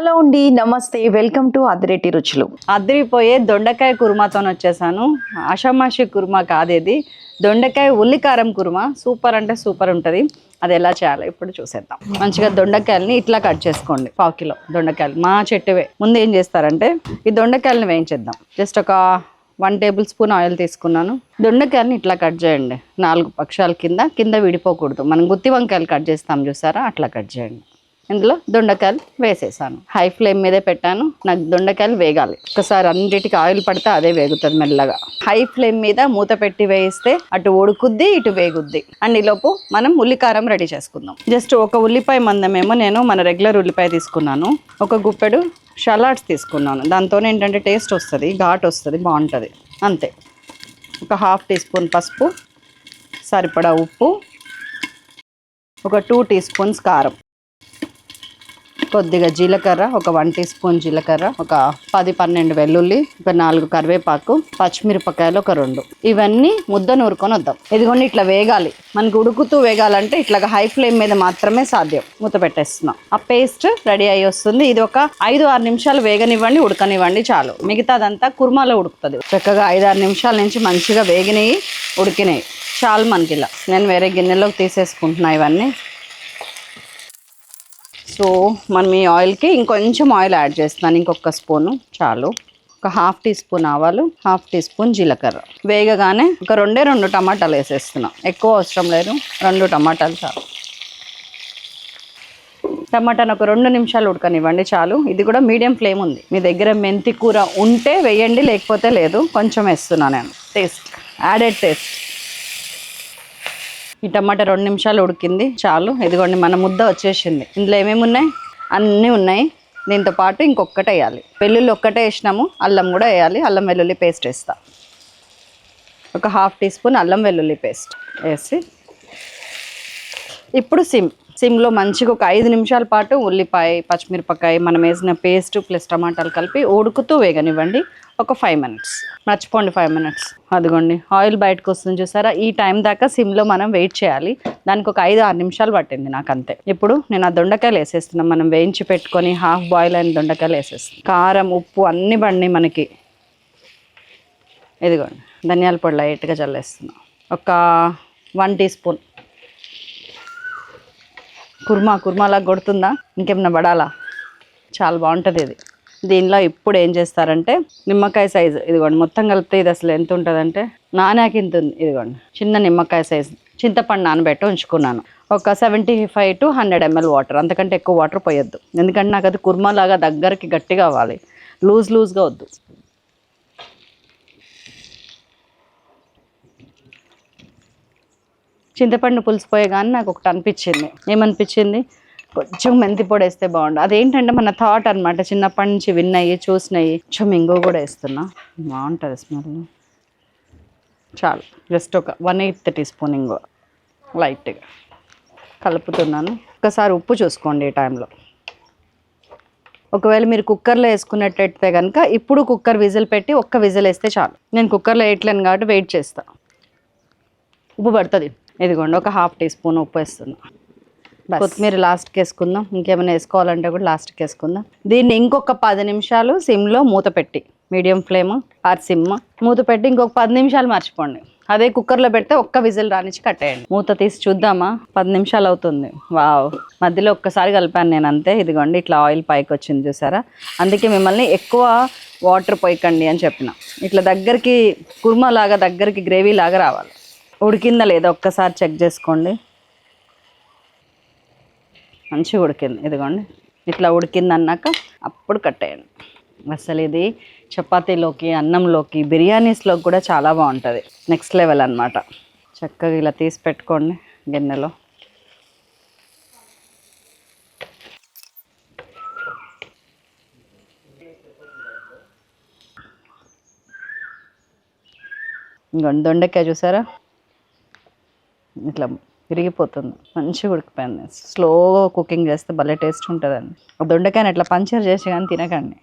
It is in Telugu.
హలో అండి నమస్తే వెల్కమ్ టు అదిరెడ్డి రుచులు. అద్రిపోయే దొండకాయ కుర్మాతో వచ్చేసాను. ఆషామాషి కుర్మా కాదేది దొండకాయ ఉల్లికారం కుర్మా. సూపర్ అంటే సూపర్ ఉంటుంది. అది ఎలా చేయాలో ఇప్పుడు చూసేద్దాం. మంచిగా దొండకాయలని ఇట్లా కట్ చేసుకోండి పావు కిలో దొండకాయలు. మా చెట్టువే. ముందు ఏం చేస్తారంటే ఈ దొండకాయలని వేయించేద్దాం. జస్ట్ ఒక వన్ టేబుల్ స్పూన్ ఆయిల్ తీసుకున్నాను. దొండకాయలని ఇట్లా కట్ చేయండి. నాలుగు పక్షాల కింద కింద విడిపోకూడదు. మనం గుత్తి వంకాయలు కట్ చేస్తాం చూసారా? అట్లా కట్ చేయండి. ఇందులో దొండకాయలు వేసేసాను. హై ఫ్లేమ్ మీదే పెట్టాను. నాకు దొండకాయలు వేగాలి. ఒకసారి అన్నిటికి ఆయిల్ పడితే అదే వేగుతుంది మెల్లగా. హై ఫ్లేమ్ మీద మూత పెట్టి వేయిస్తే అటు ఉడుకుద్ది ఇటు వేగుద్ది. అండ్ ఈలోపు మనం ఉల్లికారం రెడీ చేసుకుందాం. జస్ట్ ఒక ఉల్లిపాయ మందమేమో నేను మన రెగ్యులర్ ఉల్లిపాయ తీసుకున్నాను. ఒక గుప్పెడు షలాడ్స్ తీసుకున్నాను. దాంతో ఏంటంటే టేస్ట్ వస్తుంది ఘాట్ వస్తుంది బాగుంటుంది. అంతే. ఒక హాఫ్ టీ స్పూన్ పసుపు సరిపడా ఉప్పు ఒక టూ టీ స్పూన్స్ కారం. కొద్దిగా జీలకర్ర ఒక వన్ టీ స్పూన్ జీలకర్ర ఒక పది పన్నెండు వెల్లుల్లి ఒక నాలుగు కరివేపాకు పచ్చిమిరపకాయలు ఒక రెండు. ఇవన్నీ ముద్ద నూరుకొని వద్దాం. ఇదిగోండి ఇట్లా వేగాలి. మనకు ఉడుకుతూ వేగాలంటే ఇట్లా హై ఫ్లేమ్ మీద మాత్రమే సాధ్యం. మూత పెట్టేస్తున్నాం. ఆ పేస్ట్ రెడీ అయ్యి వస్తుంది. ఇది ఒక ఐదు ఆరు నిమిషాలు వేగనివ్వండి ఉడకనివ్వండి చాలు. మిగతాదంతా కుర్మాలో ఉడుకుతుంది. చక్కగా ఐదు ఆరు నిమిషాల నుంచి మంచిగా వేగినాయి ఉడికినాయి. చాలు మనకి ఇలా నేను వేరే గిన్నెలోకి తీసేసుకుంటున్నా ఇవన్నీ. సో మనం ఈ ఆయిల్కి ఇంకొంచెం ఆయిల్ యాడ్ చేస్తున్నాను. ఇంకొక స్పూను చాలు. ఒక హాఫ్ టీ స్పూన్ ఆవాలు హాఫ్ టీ స్పూన్ జీలకర్ర. వేగగానే ఒక రెండే రెండు టమాటాలు వేసేస్తున్నాం. ఎక్కువ అవసరం లేదు. రెండు టమాటాలు చాలు. టమాటాను ఒక రెండు నిమిషాలు ఉడకనివ్వండి చాలు. ఇది కూడా మీడియం ఫ్లేమ్ ఉంది. మీ దగ్గర మెంతి కూర ఉంటే వేయండి లేకపోతే లేదు. కొంచెం వేస్తున్నాను నేను. టేస్ట్. Added taste. ఈ టమాటా రెండు నిమిషాలు ఉడికింది చాలు. ఇదిగోండి మన ముద్ద వచ్చేసింది. ఇందులో ఏమేమి ఉన్నాయి? అన్నీ ఉన్నాయి. దీంతో పాటు ఇంకొకటి వేయాలి. వెల్లుల్లి ఒక్కటే వేసినాము. అల్లం కూడా వేయాలి. అల్లం వెల్లుల్లి పేస్ట్ వేస్తా. ఒక హాఫ్ టీ స్పూన్ అల్లం వెల్లుల్లి పేస్ట్ వేసి ఇప్పుడు సిమ్ సిమ్లో మంచిగా ఒక ఐదు నిమిషాల పాటు ఉల్లిపాయ పచ్చిమిరపకాయ మనం వేసిన పేస్ట్ ప్లస్ టమాటాలు కలిపి ఉడుకుతూ వేగనివ్వండి. ఒక ఫైవ్ మినిట్స్ మర్చిపోండి ఫైవ్ మినిట్స్ అదిగోండి ఆయిల్ బయటకు వస్తుంది చూసారా? ఈ టైం దాకా సిమ్లో మనం వెయిట్ చేయాలి. దానికి ఒక ఐదు ఆరు నిమిషాలు పట్టింది నాకు అంతే ఇప్పుడు నేను ఆ దొండకాయలు వేసేస్తున్నాం. మనం వేయించి పెట్టుకొని హాఫ్ బాయిల్ అయిన దొండకాయలు వేసేస్తాం కారం ఉప్పు అన్ని బండి మనకి. ఇదిగోండి ధనియాల పొడి లైట్గా చల్లేస్తున్నాం. ఒక వన్ టీ స్పూన్ కుర్మా కుర్మాలా కొడుతుందా? ఇంకేమన్నా పడాలా? చాలా బాగుంటుంది ఇది. దీనిలో ఇప్పుడు ఏం చేస్తారంటే నిమ్మకాయ సైజు ఇదిగోండి మొత్తం కలిపితే ఇది అసలు ఎంత ఉంటుందంటే నానాకి ఇంత ఉంది. ఇదిగోండి చిన్న నిమ్మకాయ సైజు చింతపండు నానబెట్టి ఉంచుకున్నాను. ఒక seventy five to hundred ML water అంతకంటే ఎక్కువ వాటర్ పోయొద్దు. ఎందుకంటే నాకు అది కుర్మా లాగా దగ్గరికి గట్టిగా అవ్వాలి. లూజ్ లూజ్గా వద్దు. చింతపండు పులుసు పోయగానే నాకు ఒకటి అనిపించింది. ఏమనిపించింది? కొంచెం మెంతి పొడి వేస్తే బాగుండు. అదేంటంటే మన థాట్ అనమాట చిన్నప్పటి నుంచి విన్నాయి చూసినాయి. కొంచెం ఇంగో కూడా వేస్తున్నా. బాగుంటుంది స్మెల్ చాలు. జస్ట్ ఒక వన్ ఎయిత్ టీ స్పూన్ ఇంగో లైట్గా కలుపుతున్నాను. ఒకసారి ఉప్పు చూసుకోండి ఈ టైంలో ఒకవేళ మీరు కుక్కర్లో వేసుకున్నట్టయితే కనుక ఇప్పుడు కుక్కర్ విజిల్ పెట్టి ఒక్క విజిల్ వేస్తే చాలు. నేను కుక్కర్లో వేయట్లేను కాబట్టి వెయిట్ చేస్తాను ఉప్పు పడుతుంది. ఇదిగోండి ఒక హాఫ్ టీ స్పూన్ ఉప్పు వేస్తున్నా. కొత్తిమీర లాస్ట్కి వేసుకుందాం. ఇంకేమైనా వేసుకోవాలంటే కూడా లాస్ట్కి వేసుకుందాం. దీన్ని ఇంకొక పది నిమిషాలు సిమ్లో మూత పెట్టి మీడియం ఫ్లేమ్ ఆర్ సిమ్ మూత పెట్టి ఇంకొక పది నిమిషాలు మర్చిపోండి. అదే కుక్కర్లో పెడితే ఒక్క విజిల్ రానిచ్చి కట్టేయండి. మూత తీసి చూద్దామా? పది నిమిషాలు అవుతుంది. వావ్. మధ్యలో ఒక్కసారి కలిపాను నేను అంతే. ఇదిగోండి ఇట్లా ఆయిల్ పైకి వచ్చింది చూసారా? అందుకే మిమ్మల్ని ఎక్కువ వాటర్ పోయకండి అని చెప్పిన. ఇట్లా దగ్గరికి కుర్మా లాగా దగ్గరికి గ్రేవీ లాగా రావాలి. ఉడికిందా లేదా? ఒక్కసారి చెక్ చేసుకోండి. మంచిగా ఉడికింది. ఇదిగోండి. ఇట్లా ఉడికింది అన్నాక అప్పుడు కట్టేయండి అసలు ఇది చపాతీలోకి అన్నంలోకి బిర్యానీస్లోకి కూడా చాలా బాగుంటుంది. నెక్స్ట్ లెవెల్ అనమాట చక్కగా ఇలా తీసి పెట్టుకోండి గిన్నెలో. ఇంకోండి దొండకాయ చూసారా? ఇట్లా విరిగిపోతుంది. మంచిగా ఉడికిపోయింది. స్లో కుకింగ్ చేస్తే భలే టేస్ట్ ఉంటుందండి. దొండకాయని ఇట్లా పంచర్ చేసి కానీ తినకండి.